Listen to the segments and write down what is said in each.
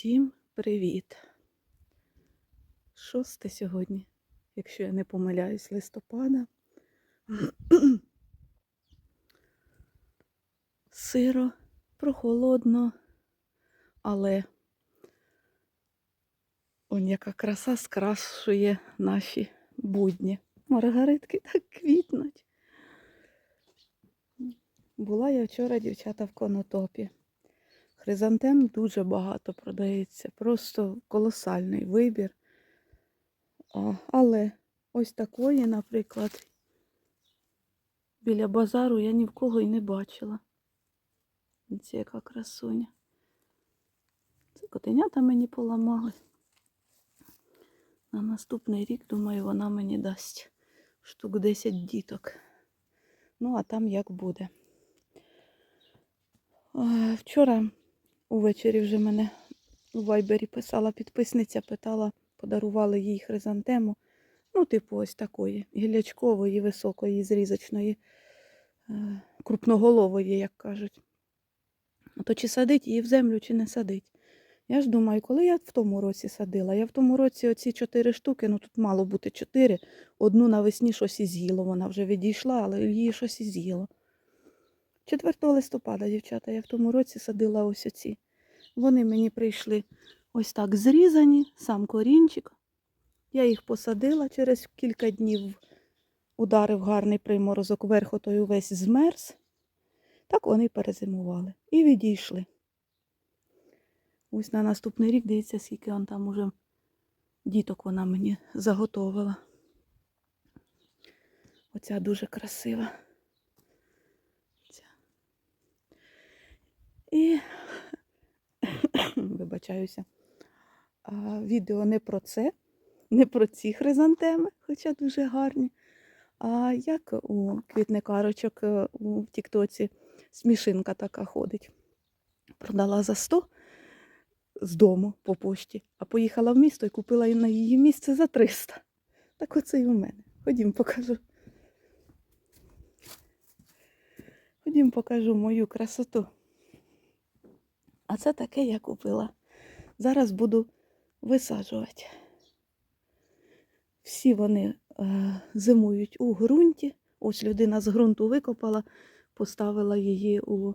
Всім привіт! Шосте сьогодні, якщо я не помиляюсь, листопада. Сиро, прохолодно, але он яка краса скрашує наші будні. Маргаритки так квітнуть. Була я вчора, дівчата, в конотопі. Хризантем дуже багато продається, просто колосальний вибір. Але ось такої, наприклад, біля базару я ні в кого й не бачила. Це яка красуня. Це котенята мені поламали. На наступний рік, думаю, вона мені дасть штук 10 діток. Ну, а там як буде. Вчора увечері вже мене у вайбері писала підписниця, питала, подарували їй хризантему. Ну, типу, ось такої, гілячкової, високої, зрізочної, е, крупноголової, як кажуть. То чи садить її в землю, чи не садить. Я ж думаю, коли я в тому році садила, я в тому році оці чотири штуки, ну тут мало бути чотири, одну навесні щось і з'їло, вона вже відійшла, але її щось і з'їло. 4 листопада, дівчата, я в тому році садила ось оці. Вони мені прийшли ось так зрізані, сам корінчик. Я їх посадила через кілька днів, ударив гарний приморозок вверху, той увесь змерз. Так вони перезимували і відійшли. Ось на наступний рік, дивіться, скільки он там уже діток вона мені заготовила. Оця дуже красива. І вибачаюся. А, відео не про це, не про ці хризантеми, хоча дуже гарні. А як у квітникарочок е, у Тіктоці смішинка така ходить. Продала за 100 з дому по пошті, а поїхала в місто і купила на її місце за 300. Так оце і у мене. Ходім, покажу. Ходім, покажу мою красоту. А це таке я купила. Зараз буду висаджувати. Всі вони е, зимують у ґрунті. Ось людина з ґрунту викопала, поставила її у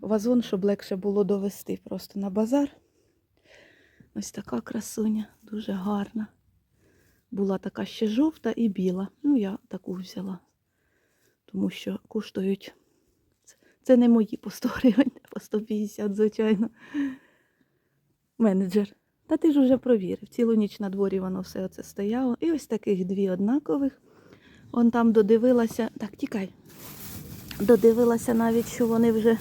вазон, щоб легше було довести просто на базар. Ось така красуня, дуже гарна. Була така ще жовта і біла. Ну, я таку взяла, тому що коштують. Це- не мої по 100 гривень, по 150, звичайно. Менеджер. Та ти ж уже провірив. Цілу ніч на дворі воно все оце стояло. І ось таких дві однакових. Он там додивилася. Так, тікай. Додивилася навіть, що вони вже.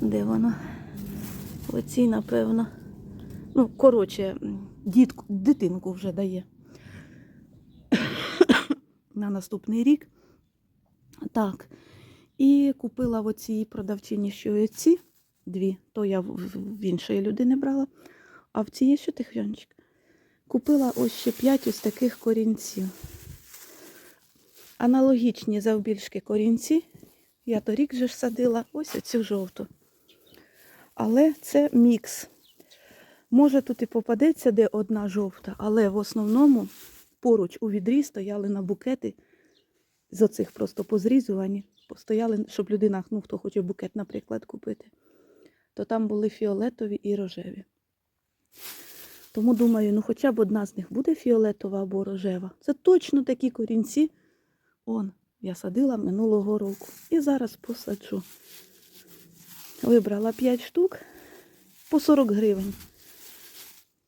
Де воно? Оці, напевно. Ну, коротше, дітку, дитинку вже дає. На наступний рік. Так. І купила в оцій продавчині, що ці дві, то я в, іншої людини брала. А в цій є що тихончик. Купила ось ще 5 ось таких корінців. Аналогічні завбільшки корінці. Я торік же ж садила ось оцю жовту. Але це мікс. Може, тут і попадеться де одна жовта, але в основному поруч у відрі стояли на букети з оцих просто позрізувані. Постояли, щоб людина, ну хто хоче букет, наприклад, купити, то там були фіолетові і рожеві. Тому думаю, ну хоча б одна з них буде фіолетова або рожева. Це точно такі корінці. Он, я садила минулого року. І зараз посаджу. Вибрала 5 штук по 40 гривень.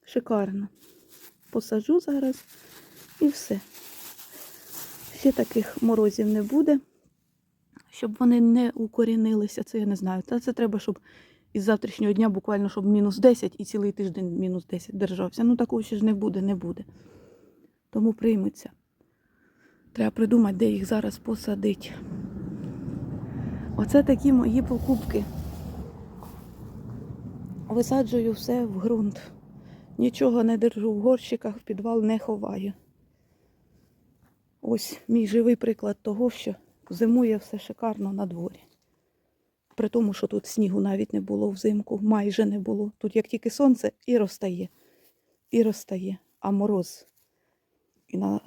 Шикарно. Посаджу зараз і все. Ще таких морозів не буде. Щоб вони не укорінилися, це я не знаю. Та це треба, щоб із завтрашнього дня буквально, щоб мінус 10 і цілий тиждень мінус 10 держався. Ну такого ще ж не буде, не буде. Тому приймуться. Треба придумати, де їх зараз посадити. Оце такі мої покупки. Висаджую все в ґрунт. Нічого не держу в горщиках, в підвал не ховаю. Ось мій живий приклад того, що зимує все шикарно на дворі. При тому, що тут снігу навіть не було взимку, майже не було. Тут як тільки сонце і розтає, і розтає. А мороз і на,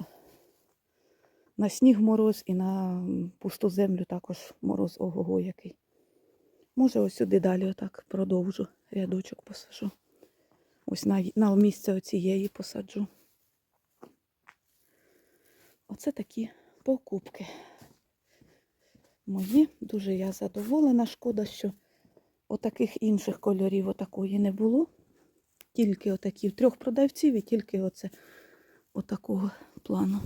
на сніг мороз, і на пусту землю також мороз ого-го який. Може, ось сюди далі отак продовжу, рядочок посажу. Ось на, на місце оцієї посаджу. Оце такі покупки. Мої дуже я задоволена. Шкода, що отаких інших кольорів отакої не було. Тільки отакі в трьох продавців і тільки оце отакого плану.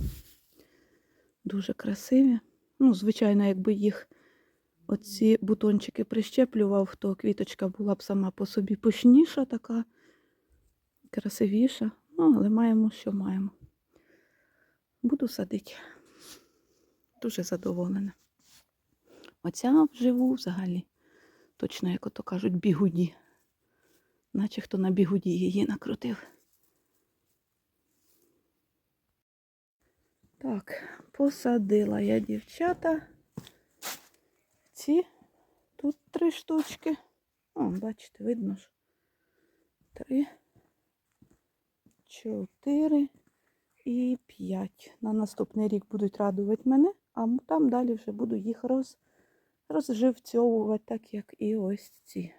Дуже красиві. Ну, звичайно, якби їх оці бутончики прищеплював, то квіточка була б сама по собі пишніша така, красивіша. Ну, але маємо, що маємо. Буду садити. Дуже задоволена. Оця вживу взагалі, точно, як ото кажуть, бігуді. Наче хто на бігуді її накрутив. Так, посадила я дівчата. Ці тут три штучки. О, бачите, видно ж. Три, чотири і п'ять. На наступний рік будуть радувати мене, а там далі вже буду їх роз, розживцьовувати, так як і ось ці.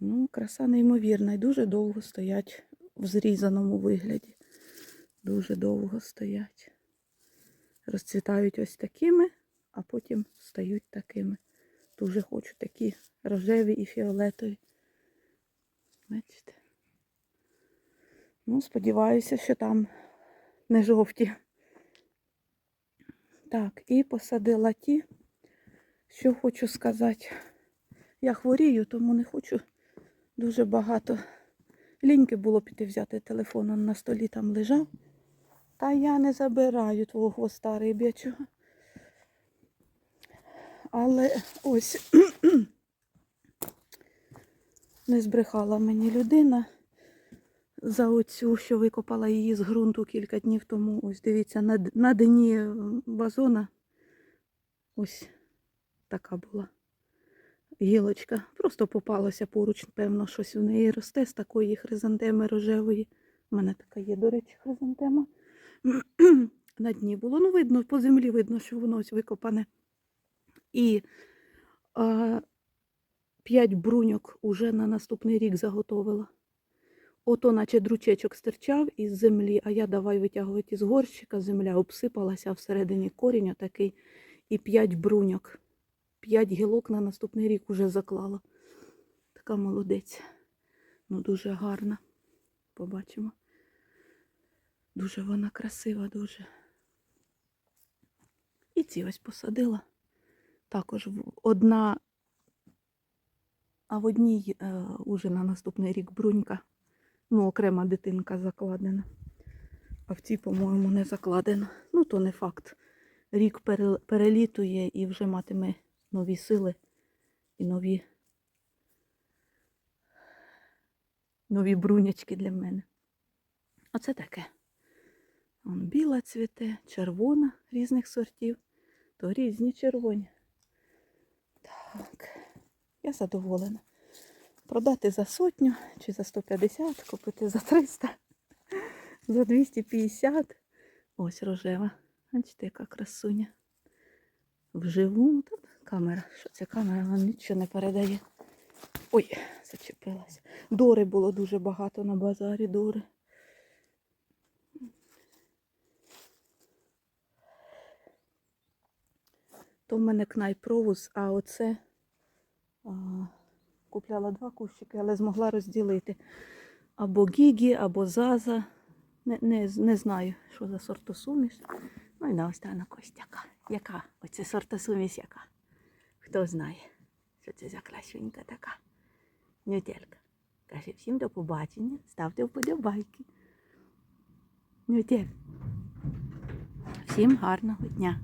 Ну, краса неймовірна і дуже довго стоять в зрізаному вигляді. Дуже довго стоять. Розцвітають ось такими, а потім стають такими. Дуже хочу такі рожеві і фіолетові. Бачите? Ну, сподіваюся, що там не жовті. Так, і посадила ті, що хочу сказати. Я хворію, тому не хочу дуже багато. Ліньки було піти взяти телефон, он на столі там лежав. Та я не забираю твого хвоста риб'ячого. Але ось не збрехала мені людина за оцю, що викопала її з ґрунту кілька днів тому. Ось дивіться, на, на дні вазона ось така була гілочка. Просто попалося поруч, певно, щось у неї росте з такої хризантеми рожевої. У мене така є, до речі, хризантема. На дні було. Ну, видно, по землі видно, що воно ось викопане. І а, п'ять бруньок уже на наступний рік заготовила. Ото, наче дручечок стирчав із землі, а я давай витягувати із горщика, земля обсипалася, всередині корінь такий. І п'ять бруньок. П'ять гілок на наступний рік уже заклала. Така молодець. Ну, дуже гарна. Побачимо. Дуже вона красива, дуже. І ці ось посадила. Також одна, а в одній е, уже на наступний рік брунька. Ну, окрема дитинка закладена. А в цій, по-моєму, не закладена. Ну, то не факт. Рік перелітує і вже матиме нові сили і нові, нові брунячки для мене. Оце таке. Вон біла цвіте, червона різних сортів, то різні червоні. Так, я задоволена. Продати за сотню чи за 150, купити за 300, за 250. Ось рожева. Бачите, яка красуня. Вживу. Та камера. Що це камера? Вона нічого не передає. Ой, зачепилась. Дори було дуже багато на базарі, дори. То в мене кнайпровуз, а оце а, купляла два кущики, але змогла розділити. Або гігі, або заза. Не, не, не знаю, що за сортосуміш. Ну і наостанок ось така. Яка? Оце сортосуміш яка? Хто знає, що це за красунька така? Нютелька. Каже, всім до побачення, ставте вподобайки. Нютель. Всім гарного дня.